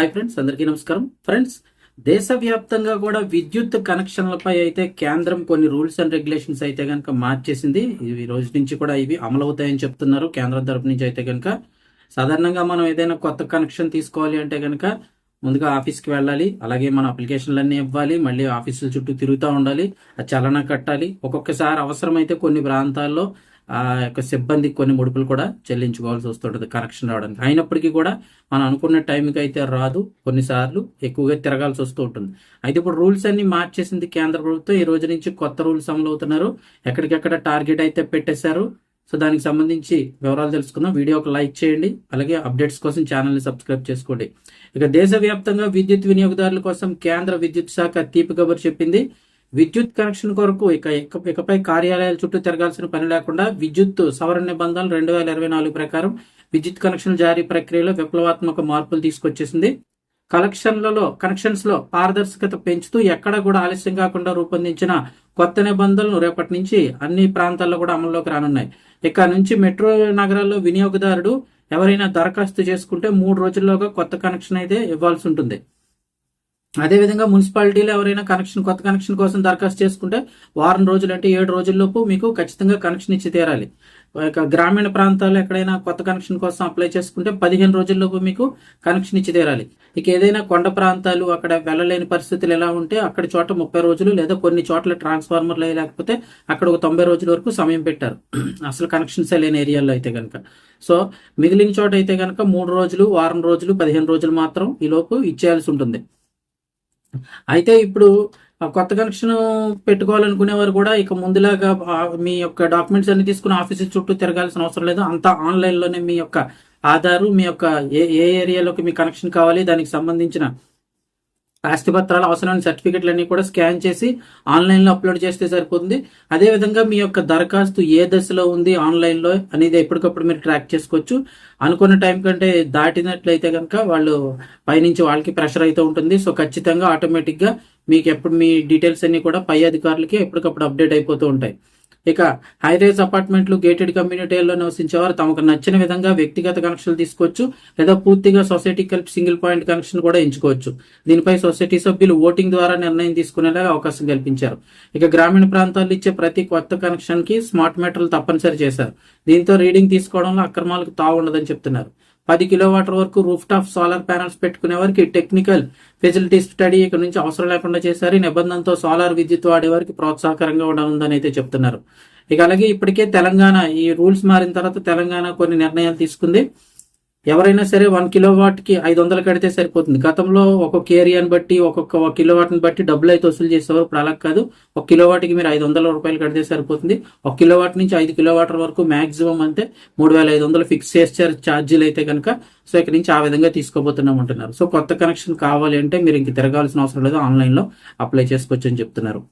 Hi friends అందరికీ నమస్కారం. Friends దేశవ్యాప్తంగా కూడా విద్యుత్ కనెక్షన్లపై అయితే కేంద్రం కొన్ని రూల్స్ అండ్ రెగ్యులేషన్స్ అయితే కనుక మార్చేసింది. ఇవి రోజు నుంచి కూడా ఇవి అమలు అవుతాయని చెప్తున్నారు కేంద్రం తరపు నుంచి అయితే కనుక సాధారణంగా మనం ఏదైనా కొత్త కనెక్షన్ తీసుకోవాలి అంటే కనుక ముందుగా ఆఫీస్కి వెళ్ళాలి అలాగే మన అప్లికేషన్లన్నీ ఇవ్వాలి మళ్ళీ ఆఫీసుల చుట్టూ తిరుగుతూ ఉండాలి ఆ చలన కట్టాలి. ఒక్కొక్కసారి అవసరమైతే కొన్ని ప్రాంతాల్లో ఆ యొక్క సిబ్బందికి కొన్ని ముడుపులు కూడా చెల్లించుకోవాల్సి వస్తుంటుంది కనెక్షన్ రావడానికి. అయినప్పటికీ కూడా మనం అనుకున్న టైంకి అయితే రాదు కొన్నిసార్లు ఎక్కువగా తిరగాల్సి వస్తూ ఉంటుంది. అయితే ఇప్పుడు రూల్స్ అన్ని మార్చేసింది కేంద్ర ప్రభుత్వం. ఈ రోజు నుంచి కొత్త రూల్స్ అమలు అవుతున్నారు ఎక్కడికెక్కడ టార్గెట్ అయితే పెట్టేశారు. సో దానికి సంబంధించి వివరాలు తెలుసుకుందాం. వీడియోకి లైక్ చేయండి. అలాగే అప్డేట్స్ కోసం ఛానల్ని సబ్స్క్రైబ్ చేసుకోండి. ఇక దేశవ్యాప్తంగా విద్యుత్ వినియోగదారుల కోసం కేంద్ర విద్యుత్ శాఖ తీపి కబురు చెప్పింది. విద్యుత్ కనెక్షన్ కొరకు ఇక ఇక- ఇకపై కార్యాలయాల చుట్టూ తిరగాల్సిన పని లేకుండా విద్యుత్ సవరణ నిబంధనలు రెండు వేల ఇరవై నాలుగు ప్రకారం విద్యుత్ కనెక్షన్ జారీ ప్రక్రియలో విప్లవాత్మక మార్పులు తీసుకొచ్చేసింది. కలెక్షన్లలో కనెక్షన్స్లో పారదర్శకత పెంచుతూ ఎక్కడ కూడా ఆలస్యం కాకుండా రూపొందించిన కొత్త నిబంధనలు రేపటి నుంచి అన్ని ప్రాంతాల్లో కూడా అమల్లోకి రానున్నాయి. ఇక నుంచి మెట్రో నగరాల్లో వినియోగదారుడు ఎవరైనా దరఖాస్తు చేసుకుంటే మూడు రోజుల్లోగా కొత్త కనెక్షన్ అయితే ఇవ్వాల్సి ఉంటుంది. అదేవిధంగా మున్సిపాలిటీలో ఎవరైనా కనెక్షన్ కొత్త కనెక్షన్ కోసం దరఖాస్తు చేసుకుంటే వారం రోజులు అంటే ఏడు రోజుల్లోపు మీకు ఖచ్చితంగా కనెక్షన్ ఇచ్చి తీరాలి. గ్రామీణ ప్రాంతాల్లో ఎక్కడైనా కొత్త కనెక్షన్ కోసం అప్లై చేసుకుంటే పదిహేను రోజుల్లోపు మీకు కనెక్షన్ ఇచ్చి తీరాలి. ఇక ఏదైనా కొండ ప్రాంతాలు అక్కడ వెళ్ళలేని పరిస్థితులు ఎలా ఉంటే అక్కడ చోట ముప్పై రోజులు లేదా కొన్ని చోట్ల ట్రాన్స్ఫార్మర్లు లేకపోతే అక్కడ ఒక తొంభై రోజుల వరకు సమయం పెట్టారు. అసలు కనెక్షన్స్ లేని ఏరియాలో అయితే కనుక సో మిగిలిన చోట అయితే కనుక మూడు రోజులు వారం రోజులు పదిహేను రోజులు మాత్రం ఈలోపు ఇచ్చేయాల్సి ఉంటుంది. అయితే ఇప్పుడు కొత్త కనెక్షన్ పెట్టుకోవాలనుకునేవారు కూడా ఇక ముందులాగా మీ యొక్క డాక్యుమెంట్స్ అన్ని తీసుకుని ఆఫీస్ చుట్టూ తిరగాల్సిన అవసరం లేదు. అంతా ఆన్లైన్లోనే మీ యొక్క ఆధారు మీ యొక్క ఏ ఏ ఏరియాలోకి మీ కనెక్షన్ కావాలి దానికి సంబంధించిన ఆస్తి పత్రాలు అవసరమైన సర్టిఫికెట్లు అన్ని కూడా స్కాన్ చేసి ఆన్లైన్లో అప్లోడ్ చేస్తే సరిపోతుంది. అదే విధంగా మీ యొక్క దరఖాస్తు ఏ దశలో ఉంది ఆన్లైన్లో అనేది ఎప్పటికప్పుడు మీరు ట్రాక్ చేసుకోవచ్చు. అనుకున్న టైం కంటే దాటినట్లయితే కనుక వాళ్ళు పైనుంచి వాళ్ళకి ప్రెషర్ అయితే ఉంటుంది. సో ఖచ్చితంగా ఆటోమేటిక్గా మీకు ఎప్పుడు మీ డీటెయిల్స్ అన్ని కూడా పై అధికారులకి ఎప్పటికప్పుడు అప్డేట్ అయిపోతూ ఉంటాయి. ఇక హైరేజ్ అపార్ట్మెంట్లు గేటెడ్ కమ్యూనిటీల్లో నివసించేవారు తమకు నచ్చిన విధంగా వ్యక్తిగత కనెక్షన్లు తీసుకోవచ్చు లేదా పూర్తిగా సొసైటీ కలిపి సింగిల్ పాయింట్ కనెక్షన్ కూడా ఎంచుకోవచ్చు. దీనిపై సొసైటీ సభ్యులు ఓటింగ్ ద్వారా నిర్ణయం తీసుకునేలాగా అవకాశం కల్పించారు. ఇక గ్రామీణ ప్రాంతాల్లో ఇచ్చే ప్రతి కొత్త కనెక్షన్కి స్మార్ట్ మీటర్లు తప్పనిసరి చేశారు. దీంతో రీడింగ్ తీసుకోవడంలో అక్రమాలకు తావుండదని చెప్తున్నారు. పది కిలోవాటర్ వరకు రూఫ్ టాప్ సోలార్ ప్యానల్స్ పెట్టుకునే వారికి టెక్నికల్ ఫెసిలిటీస్ స్టడీ ఇక్కడ నుంచి అవసరం లేకుండా చేశారు. ఈ నిబంధనతో సోలార్ విద్యుత్ వాడే వారికి ప్రోత్సాహకరంగా ఉండనుందని అయితే చెప్తున్నారు. ఇక అలాగే ఇప్పటికే తెలంగాణ ఈ రూల్స్ మారిన తర్వాత తెలంగాణ కొన్ని నిర్ణయాలు తీసుకుంది. ఎవరైనా సరే వన్ కిలో వాట్కి ఐదు వందలు కడితే సరిపోతుంది. గతంలో ఒక్కొక్క ఏరియాని బట్టి ఒక్కొక్క కిలో వాట్ని బట్టి డబ్బులు అయితే వసూలు చేసేవారు. ఇప్పుడు అలా కాదు. ఒక కిలో వాటికి మీరు ఐదు వందల రూపాయలు కడితే సరిపోతుంది. ఒక కిలో వాట్ నుంచి ఐదు కిలో వాటర్ వరకు మాక్సిమం అంటే మూడు వేల ఐదు వందలు ఫిక్స్ చేస్తారు ఛార్జీలు అయితే కనుక సో ఇక్కడ నుంచి ఆ విధంగా తీసుకోబోతున్నాం అంటున్నారు. సో కొత్త కనెక్షన్ కావాలి అంటే మీరు ఇంక తిరగాల్సిన అవసరం లేదు. ఆన్లైన్లో అప్లై చేసుకోవచ్చు అని చెప్తున్నారు.